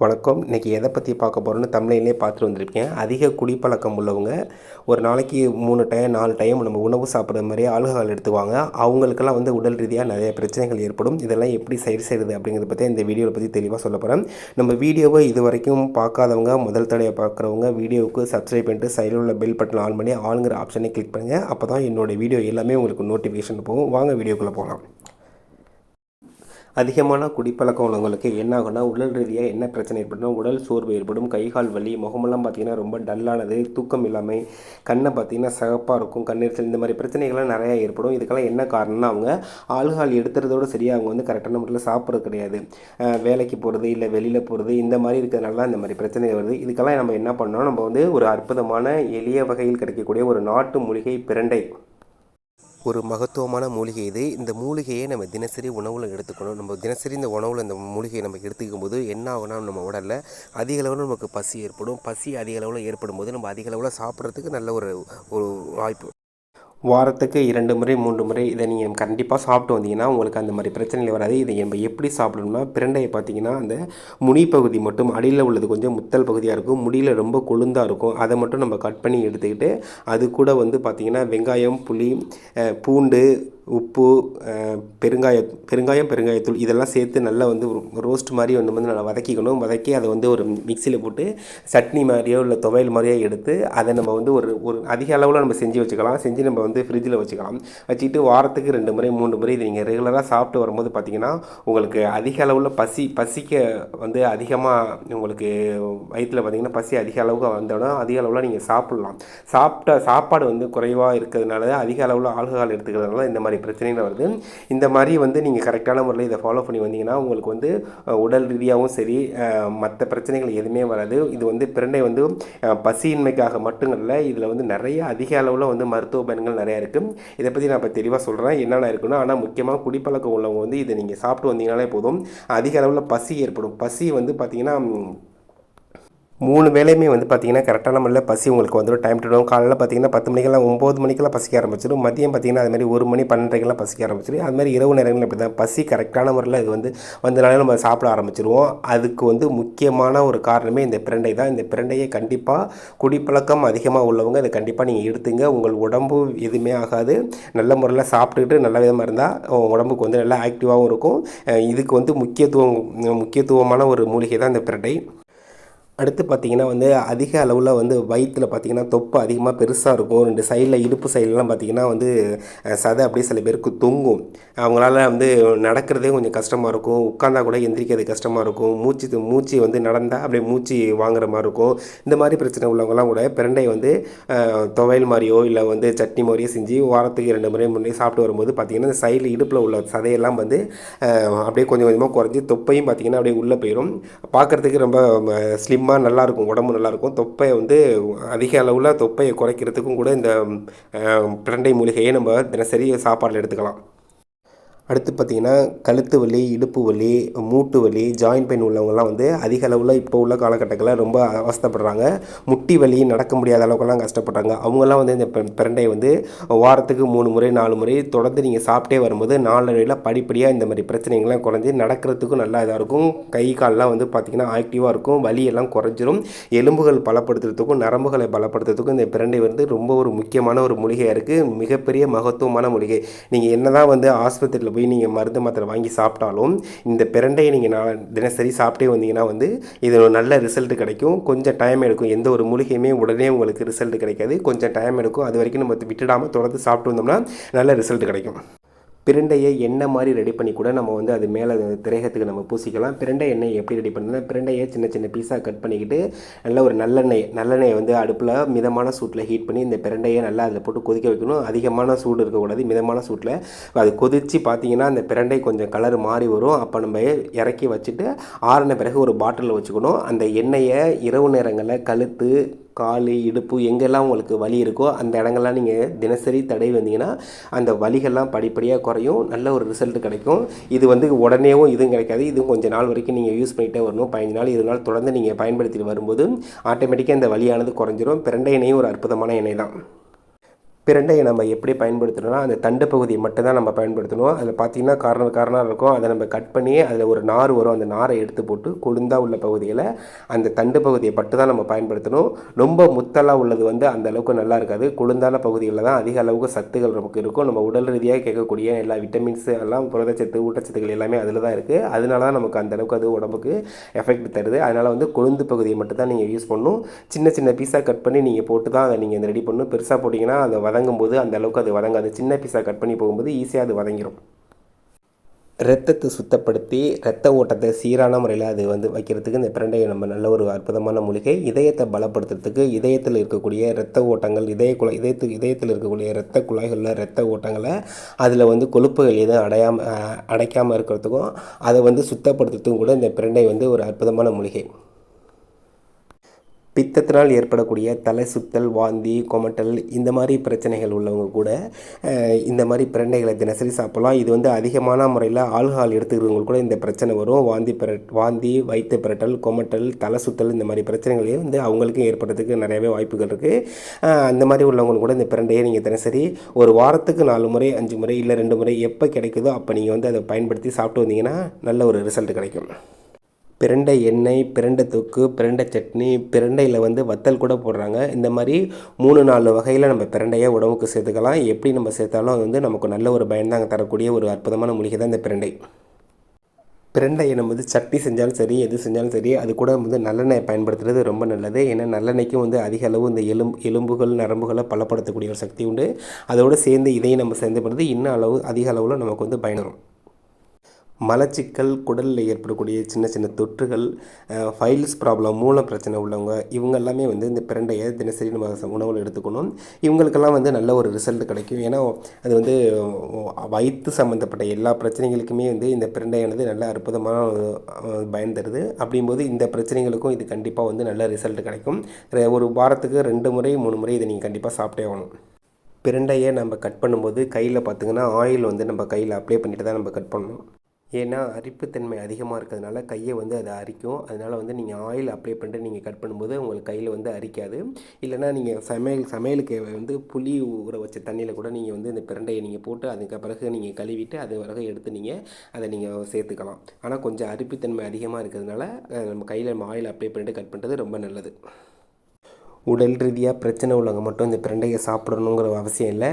வணக்கம். இன்றைக்கி எதை பற்றி பார்க்க போகிறோன்னு தமிழ்லேயே பார்த்துட்டு வந்திருக்கேன். அதிக குடிப்பழக்கம் உள்ளவங்க ஒரு நாளைக்கு மூணு டைம் நாலு டைம் நம்ம உணவு சாப்பிட்ற மாதிரி ஆல்கஹால் எடுத்துவாங்க அவங்களுக்கெல்லாம் வந்து உடல் ரீதியாக நிறைய பிரச்சனைகள் ஏற்படும். இதெல்லாம் எப்படி சரி செய்கிறது அப்படிங்கிறத பற்றி இந்த வீடியோவை பற்றி தெளிவாக சொல்ல போகிறேன் நம்ம வீடியோவை இது வரைக்கும் பார்க்காதவங்க முதல் தடையை பார்க்குறவங்க வீடியோவுக்கு சப்ஸ்கிரைப் பண்ணிட்டு சைடில் உள்ள பெல் பட்டன் ஆன் பண்ணி ஆளுங்கிற ஆப்ஷனை கிளிக் பண்ணுங்கள் அப்போ தான் என்னோடய வீடியோ எல்லாமே உங்களுக்கு நோட்டிஃபிகேஷன் போகும். வாங்க வீடியோக்குள்ளே போகலாம். அதிகமான குடிப்பழக்கம் உள்ளவங்களுக்கு என்ன ஆகும்னா உடல் ரீதியாக என்ன பிரச்சனை ஏற்படும் உடல் சோர்வு ஏற்படும் கை கால் வலி முகமெல்லாம் பார்த்திங்கன்னா ரொம்ப டல்லானது தூக்கம் இல்லாமல் கண்ணை பார்த்திங்கன்னா சகப்பாக இருக்கும் கண்ணெரிச்சல் இந்த மாதிரி பிரச்சனைகள்லாம் நிறையா ஏற்படும். இதுக்கெல்லாம் என்ன காரணம்னா அவங்க ஆல்கஹால் எடுத்துறதோடு சரியாக அவங்க வந்து கரெக்டான முறையில் சாப்பிட்றது கிடையாது. வேலைக்கு போகிறது இல்லை வெளியில் போகிறது இந்த மாதிரி இருக்கிறதுனால இந்த மாதிரி பிரச்சனை வருது. இதுக்கெல்லாம் நம்ம என்ன பண்ணோம் நம்ம வந்து ஒரு அற்புதமான எளிய வகையில் கிடைக்கக்கூடிய ஒரு நாட்டு மூலிகை பிரண்டை ஒரு மகத்துவமான மூலிகை இது. இந்த மூலிகையை நம்ம தினசரி உணவில் எடுத்துக்கணும். நம்ம தினசரி இந்த உணவில் இந்த மூலிகையை நம்ம எடுத்துக்கும் போது என்ன ஆகும்னா நம்ம உடலில் அதிக அளவில் நமக்கு பசி ஏற்படும். பசி அதிக அளவில் ஏற்படும் போது நம்ம அதிக அளவில் சாப்பிட்றதுக்கு நல்ல ஒரு ஒரு வாய்ப்பு. வாரத்துக்கு இரண்டு முறை மூன்று முறை இதை நீங்கள் கண்டிப்பாக சாப்பிட்டு வந்தீங்கன்னா உங்களுக்கு அந்த மாதிரி பிரச்சனைகள் வராது. இதை நம்ம எப்படி சாப்பிடணும்னா பிரண்டையை பார்த்தீங்கன்னா அந்த முனி பகுதி மட்டும் அடியில் உள்ளது கொஞ்சம் முத்தல் பகுதியாக இருக்கும். முடியில் ரொம்ப கொழுந்தாக இருக்கும். அதை மட்டும் நம்ம கட் பண்ணி எடுத்துக்கிட்டு அது கூட வந்து பார்த்திங்கன்னா வெங்காயம் புளி பூண்டு உப்பு அஹ், பெருங்காய பெருங்காயம் பெருங்காயத்தூள் இதெல்லாம் சேர்த்து நல்லா வந்து ரோஸ்ட் மாதிரி ஒன்று வந்து நல்லா வதக்கிக்கணும். வதக்கி அதை வந்து ஒரு மிக்சியில் போட்டு சட்னி மாதிரியோ இல்லை துவையல் மாதிரியோ எடுத்து அதை நம்ம வந்து ஒரு ஒரு அதிக அளவில் நம்ம செஞ்சு வச்சுக்கலாம். செஞ்சு நம்ம வந்து ஃப்ரிட்ஜில் வச்சுக்கலாம். வச்சுக்கிட்டு வாரத்துக்கு ரெண்டு முறை மூணு முறை இது நீங்கள் ரெகுலராக சாப்பிட்டு வரும்போது பார்த்தீங்கன்னா உங்களுக்கு அதிக அளவில் பசி பசிக்க வந்து அதிகமாக உங்களுக்கு வயிற்றில் பார்த்தீங்கன்னா பசி அதிக அளவுக்கு வந்தோன்னா அதிக அளவில் நீங்கள் சாப்பிட்லாம். சாப்பிட்ட சாப்பாடு வந்து குறைவாக இருக்கிறதுனால அதிக அளவில் ஆல்கஹால் எடுத்துக்கிறதுனால இந்த மாதிரி பிரச்சனைகள் வருது. இந்த மாதிரி வந்து நீங்கள் கரெக்டான முறையில் இதை ஃபாலோ பண்ணி வந்தீங்கன்னா உங்களுக்கு வந்து உடல் ரீதியாகவும் சரி மற்ற பிரச்சனைகள் எதுவுமே வராது. இது வந்து பிரண்டை வந்து பசியின்மைக்காக மட்டும் இல்லை இதில் வந்து நிறைய அதிக அளவில் வந்து மருத்துவ பயன்கள் நிறையா இருக்குது இதை பற்றி நான் இப்போ தெளிவாக சொல்கிறேன் என்னென்ன இருக்குன்னா ஆனால் முக்கியமாக குடிப்பழக்கம் உள்ளவங்க வந்து இதை நீங்கள் சாப்பிட்டு வந்தீங்கனாலே போதும். அதிக அளவில் பசி ஏற்படும். பசி வந்து பார்த்திங்கன்னா மூணு வேலையுமே வந்து பார்த்தீங்கன்னா கரெக்டான முறையில் பசி உங்களுக்கு வந்துடும் டைம் டு டைம் காலையில் பார்த்தீங்கன்னா பத்து மணிக்கெல்லாம் ஒம்பது மணிக்கெல்லாம் பசிக்க ஆரம்பிச்சிடும் மதியம் பார்த்தீங்கன்னா அதுமாதிரி ஒரு மணி பன்னெண்டுக்கெல்லாம் பசிக்க ஆரம்பிச்சிடும் அது மாதிரி இரவு நேரங்களில் இப்படி தான். பசி கரெக்டான முறையில் இது வந்து வந்தனாலே நம்ம சாப்பிட ஆரம்பிச்சிருவோம். அதுக்கு வந்து முக்கியமான ஒரு காரணமே இந்த பிரண்டை தான். இந்த பிரண்டையை கண்டிப்பாக குடிப்பழக்கம் அதிகமாக உள்ளவங்க இதை கண்டிப்பாக நீங்கள் எடுத்துங்க. உங்கள் உடம்பு எதுவுமே ஆகாது. நல்ல முறையில் சாப்பிட்டுக்கிட்டு நல்ல விதமாக இருந்தால் உடம்புக்கு வந்து நல்லா ஆக்டிவாகவும் இருக்கும். இதுக்கு வந்து முக்கியத்துவம் முக்கியத்துவமான ஒரு மூலிகை தான் இந்த பிரண்டை. அடுத்து பார்த்தீங்கன்னா வந்து அதிக அளவில் வந்து வயிற்றில் பார்த்தீங்கன்னா தொப்பு அதிகமாக பெருசாக இருக்கும். ரெண்டு சைடில் இடுப்பு சைட்லலாம் பார்த்தீங்கன்னா வந்து சதை அப்படியே சில பேருக்கு தொங்கும். அவங்களால வந்து நடக்கிறதே கொஞ்சம் கஷ்டமாக இருக்கும். உட்காந்தா கூட எந்திரிக்கிறது கஷ்டமாக இருக்கும். மூச்சு மூச்சு வந்து நடந்தால் அப்படியே மூச்சு வாங்குற மாதிரி இருக்கும். இந்த மாதிரி பிரச்சனை உள்ளவங்கலாம் கூட பிரண்டை வந்து துவையல் மாதிரியோ இல்லை வந்து சட்னி மாதிரியோ செஞ்சு வாரத்துக்கு ரெண்டு முறை முன்னே சாப்பிட்டு வரும்போது பார்த்திங்கன்னா இந்த சைடில் இடுப்பில் உள்ள சதையெல்லாம் வந்து அப்படியே கொஞ்சம் கொஞ்சமாக குறைஞ்சி தொப்பையும் பார்த்தீங்கன்னா அப்படியே உள்ளே போயிடும் பார்க்குறதுக்கு ரொம்ப ஸ்லிம் அதிகமாக நல்லாயிருக்கும் உடம்பு நல்லாயிருக்கும் தொப்பையை வந்து அதிக அளவில் தொப்பையை குறைக்கிறதுக்கும் கூட இந்த பிரண்டை மூலிகையை நம்ம தினசரி சாப்பாட்டில் எடுத்துக்கலாம். அடுத்து பார்த்தீங்கன்னா கழுத்து வலி இடுப்பு வலி மூட்டு வலி ஜாயின்ட் பெயின் உள்ளவங்கலாம் வந்து அதிக அளவில் இப்போ உள்ள காலகட்டங்களில் ரொம்ப அவஸ்தைப்படுறாங்க. முட்டி வலி நடக்க முடியாத அளவுக்குலாம் கஷ்டப்படுறாங்க. அவங்கெல்லாம் வந்து இந்த பிரண்டையை வந்து வாரத்துக்கு மூணு முறை நாலு முறை தொடர்ந்து நீங்கள் சாப்பிட்டே வரும்போது நாளடைவில் படிப்படியாக இந்த மாதிரி பிரச்சனைகள்லாம் குறைஞ்சி நடக்கிறதுக்கும் நல்லா இதாக இருக்கும். கை கால்லாம் வந்து பார்த்திங்கன்னா ஆக்டிவாக இருக்கும். வலியெல்லாம் குறைஞ்சிரும். எலும்புகள் பலப்படுத்துறதுக்கும் நரம்புகளை பலப்படுத்துறதுக்கும் இந்த பிரண்டை வந்து ரொம்ப ஒரு முக்கியமான ஒரு மூலிகையாக இருக்குது மிகப்பெரிய மகத்துவமான மூலிகை. நீங்கள் என்ன தான் வந்து ஆஸ்பத்திரியில் போய் நீங்கள் மருந்து மாத்திரை வாங்கி சாப்பிட்டாலும் இந்த பிரண்டையை நீங்கள் நான் தினசரி சாப்பிட்டே வந்தீங்கன்னா வந்து இது ஒரு நல்ல ரிசல்ட் கிடைக்கும். கொஞ்சம் டைம் எடுக்கும். எந்த ஒரு மூலிகையுமே உடனே உங்களுக்கு ரிசல்ட் கிடைக்காது. கொஞ்சம் டைம் எடுக்கும். அது வரைக்கும் நம்ம விட்டுடாமல் தொடர்ந்து சாப்பிட்டு வந்தோம்னா நல்ல ரிசல்ட் கிடைக்கும். பிரண்டையை எண்ணெய் மாதிரி ரெடி பண்ணி கூட நம்ம வந்து அது மேலே திரேகத்துக்கு நம்ம பூசிக்கலாம். பிரண்டை எண்ணெய் எப்படி ரெடி பண்ணுறது பிரண்டையை சின்ன சின்ன பீஸாக கட் பண்ணிக்கிட்டு நல்ல ஒரு நல்லெண்ணெய் நல்லெண்ணெயை வந்து அடுப்பில் மிதமான சூட்டில் ஹீட் பண்ணி இந்த பிரண்டையை நல்லா அதில் போட்டு கொதிக்க வைக்கணும். அதிகமான சூடு இருக்கக்கூடாது மிதமான சூட்டில். அது கொதித்து பார்த்தீங்கன்னா அந்த பிரண்டை கொஞ்சம் கலர் மாறி வரும். அப்போ நம்ம இறக்கி வச்சுட்டு ஆறின பிறகு ஒரு பாட்டிலில் வச்சுக்கணும். அந்த எண்ணெயை இரவு நேரங்களில் கழுத்து கால் இடுப்பு எங்கெல்லாம் உங்களுக்கு வலி இருக்கோ அந்த இடங்கள்லாம் நீங்கள் தினசரி தடை வந்தீங்கன்னா அந்த வலிகள்லாம் படிப்படியாக குறையும். நல்ல ஒரு ரிசல்ட் கிடைக்கும். இது வந்து உடனேவும் இதுவும் கிடைக்காது. இதுவும் கொஞ்சம் நாள் வரைக்கும் நீங்கள் யூஸ் பண்ணிகிட்டே வரணும். பதினஞ்சு நாள் இருபது நாள் தொடர்ந்து நீங்கள் பயன்படுத்திட்டு வரும்போது ஆட்டோமேட்டிக்காக இந்த வலியானது குறைஞ்சிரும். பிரண்டை எண்ணெயும் ஒரு அற்புதமான எண்ணெய் தான். பிரண்டையை நம்ம எப்படி பயன்படுத்தணும்னா அந்த தண்டு பகுதியை மட்டும்தான் நம்ம பயன்படுத்தணும். அதில் பார்த்தீங்கன்னா கார்னர் கார்னர் இருக்கும். அதை நம்ம கட் பண்ணி அதில் ஒரு நார் வரும். அந்த நாரை எடுத்து போட்டு கொழுந்தாக உள்ள பகுதியில் அந்த தண்டு பகுதியை மட்டும் தான் நம்ம பயன்படுத்தணும். ரொம்ப முத்தலாக உள்ளது வந்து அந்த அளவுக்கு நல்லா இருக்காது. கொழுந்தான பகுதிகளில் தான் அதிக அளவுக்கு சத்துகள் நமக்கு இருக்கும். நம்ம உடல் ரீதியாக கேட்கக்கூடிய எல்லா விட்டமின்ஸ் எல்லாம் புரதச்சத்து ஊட்டச்சத்துக்கள் எல்லாமே அதில் தான் இருக்குது அதனால தான் நமக்கு அந்த அளவுக்கு அது உடம்புக்கு எஃபெக்ட் தருது. அதனால் வந்து கொழுந்து பகுதியை மட்டும் தான் நீங்கள் யூஸ் பண்ணணும். சின்ன சின்ன பீஸாக கட் பண்ணி நீங்கள் போட்டு தான் அதை நீங்கள் ரெடி பண்ணணும். பெருசாக போட்டிங்கன்னா அதை வதங்கும் போது அந்த அளவுக்கு அது வதங்காது. சின்ன பீஸாக கட் பண்ணி போகும்போது ஈஸியாக அது வதங்கிடும் ரத்தத்தை சுத்தப்படுத்தி ரத்த ஓட்டத்தை சீரான முறையில் அது வந்து வைக்கிறதுக்கு இந்த பிரண்டையை நம்ம நல்ல ஒரு அற்புதமான மூலிகை. இதயத்தை பலப்படுத்துறதுக்கு இதயத்தில் இருக்கக்கூடிய ரத்த ஓட்டங்கள் இதய குழாய் இதயத்து இதயத்தில் இருக்கக்கூடிய ரத்த குழாய்களில் ரத்த ஓட்டங்களை அதில் வந்து கொழுப்புகள் எதுவும் அடையாமல் அடைக்காமல் இருக்கிறதுக்கும் அதை வந்து சுத்தப்படுத்துறதுக்கும் கூட இந்த பிரண்டை வந்து ஒரு அற்புதமான மூலிகை. பித்தத்தினால் ஏற்படக்கூடிய தலை சுத்தல் வாந்தி கொமட்டல் இந்த மாதிரி பிரச்சனைகள் உள்ளவங்க கூட இந்த மாதிரி பிரண்டைகளை தினசரி சாப்பிடலாம். இது வந்து அதிகமான முறையில் ஆல்கஹால் எடுத்துக்கிறவங்களுக்கு கூட இந்த பிரச்சனை வரும். வாந்தி பிர வாந்தி வயிற்று பிரட்டல் கொமட்டல் தலை சுத்தல் இந்த மாதிரி பிரச்சனைகளே வந்து அவங்களுக்கும் ஏற்படுறதுக்கு நிறையவே வாய்ப்புகள் இருக்குது அந்த மாதிரி உள்ளவங்களுக்கு கூட இந்த பிரண்டையை நீங்கள் தினசரி ஒரு வாரத்துக்கு நாலு முறை அஞ்சு முறை இல்லை ரெண்டு முறை எப்போ கிடைக்குதோ அப்போ நீங்கள் வந்து அதை பயன்படுத்தி சாப்பிட்டு வந்தீங்கன்னா நல்ல ஒரு ரிசல்ட் கிடைக்கும். பிரண்டை எண்ணெய் பிரண்டை தொக்கு பிரண்டை சட்னி பிரண்டையில் வந்து வத்தல் கூட போடுறாங்க. இந்த மாதிரி மூணு நாலு வகையில் நம்ம பிரண்டையை உடம்புக்கு சேர்த்துக்கலாம். எப்படி நம்ம சேர்த்தாலும் அது வந்து நமக்கு நல்ல ஒரு பயன்தாங்க தரக்கூடிய ஒரு அற்புதமான மூலிகை தான் இந்த பிரண்டை. பிரண்டையை நம்ம வந்து சட்னி செஞ்சாலும் சரி எது செஞ்சாலும் சரி அது கூட வந்து நல்லெண்ணெய் பயன்படுத்துறது ரொம்ப நல்லது. ஏன்னா நல்லெண்ணெய்க்கும் வந்து அதிக அளவு இந்த எலும்பு எலும்புகள் நரம்புகளை பலப்படுத்தக்கூடிய ஒரு சக்தி உண்டு. அதோடு சேர்ந்து இதையும் நம்ம சேர்ந்து பண்ணுறது இன்னும் அளவு அதிக அளவில் நமக்கு வந்து பயனரும் மலச்சிக்கல் குடலில் ஏற்படக்கூடிய சின்ன சின்ன தொற்றுகள் ஃபைல்ஸ் ப்ராப்ளம் மூல பிரச்சனை உள்ளவங்க இவங்க எல்லாமே வந்து இந்த பிரண்டையை தினசரி நம்ம உணவில் எடுத்துக்கணும். இவங்களுக்கெல்லாம் வந்து நல்ல ஒரு ரிசல்ட் கிடைக்கும். ஏன்னா அது வந்து வயிற்று சம்மந்தப்பட்ட எல்லா பிரச்சனைகளுக்குமே வந்து இந்த பிரண்டையானது நல்ல அற்புதமான பயன் தருது. அப்படிங்கும்போது இந்த பிரச்சனைகளுக்கும் இது கண்டிப்பாக வந்து நல்ல ரிசல்ட் கிடைக்கும். ரெ- ஒரு வாரத்துக்கு ரெண்டு முறை மூணு முறை இதை நீங்கள் கண்டிப்பாக சாப்பிட்டே ஆகணும். பிரண்டையை நம்ம கட் பண்ணும்போது கையில் பார்த்திங்கன்னா ஆயில் வந்து நம்ம கையில் அப்ளை பண்ணிட்டு தான் நம்ம கட் பண்ணணும். ஏன்னா அரிப்புத்தன்மை அதிகமாக இருக்கிறதுனால கையை வந்து அது அரிக்கும். அதனால் வந்து நீங்கள் ஆயில் அப்ளை பண்ணிட்டு நீங்கள் கட் பண்ணும்போது உங்களுக்கு கையில் வந்து அரிக்காது. இல்லைன்னா நீங்கள் சமையல் சமையலுக்கு வந்து புளி ஊற வச்ச தண்ணியில் கூட நீங்கள் வந்து இந்த பிரண்டையை நீங்கள் போட்டு அதுக்கு பிறகு நீங்கள் கழுவிட்டு அது பிறகு எடுத்து நீங்கள் அதை நீங்கள் சேர்த்துக்கலாம். ஆனால் கொஞ்சம் அரிப்புத்தன்மை அதிகமாக இருக்கிறதுனால நம்ம கையில் நம்ம ஆயில் அப்ளை பண்ணிட்டு கட் பண்ணுறது ரொம்ப நல்லது. உடல் ரீதியாக பிரச்சனை உள்ளவங்க மட்டும் இந்த பிரண்டையை சாப்பிடணுங்கிற அவசியம் இல்லை.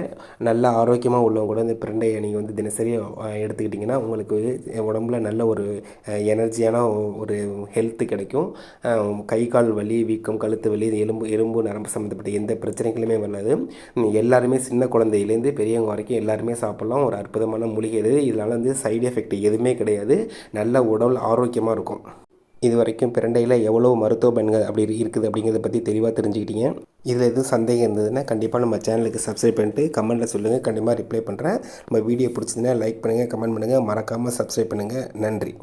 நல்ல ஆரோக்கியமாக உள்ளவங்க கூட இந்த பிரண்டையை நீங்கள் வந்து தினசரி எடுத்துக்கிட்டிங்கன்னா உங்களுக்கு உடம்புல நல்ல ஒரு எனர்ஜியான ஒரு ஹெல்த்து கிடைக்கும். கை கால் வலி வீக்கம் கழுத்து வலி எலும்பு எலும்பு நரம்பு சம்மந்தப்பட்ட எந்த பிரச்சனைகளுமே வராது. எல்லாருமே சின்ன குழந்தையிலேருந்து பெரியவங்க வரைக்கும் எல்லாருமே சாப்பிட்லாம். ஒரு அற்புதமான மூலிகை இது இதனால் வந்து சைடு எஃபெக்ட் எதுவுமே கிடையாது. நல்ல உடல் ஆரோக்கியமாக இருக்கும். இது வரைக்கும் பிரண்டையில் எவ்வளோ மருத்துவ பயன்கள் அப்படி இருக்குது அப்படிங்கிறத பற்றி தெளிவாக தெரிஞ்சுக்கிட்டீங்க. இதில் எதுவும் சந்தேகம் இருந்ததுன்னா கண்டிப்பாக நம்ம சேனலுக்கு சப்ஸ்கிரைப் பண்ணிட்டு கமெண்ட்டில் சொல்லுங்கள் கண்டிப்பாக ரிப்ளை பண்ணுறேன் நம்ம வீடியோ பிடிச்சதுன்னா லைக் பண்ணுங்கள் கமெண்ட் பண்ணுங்கள் மறக்காமல் சப்ஸ்கிரைப் பண்ணுங்கள் நன்றி.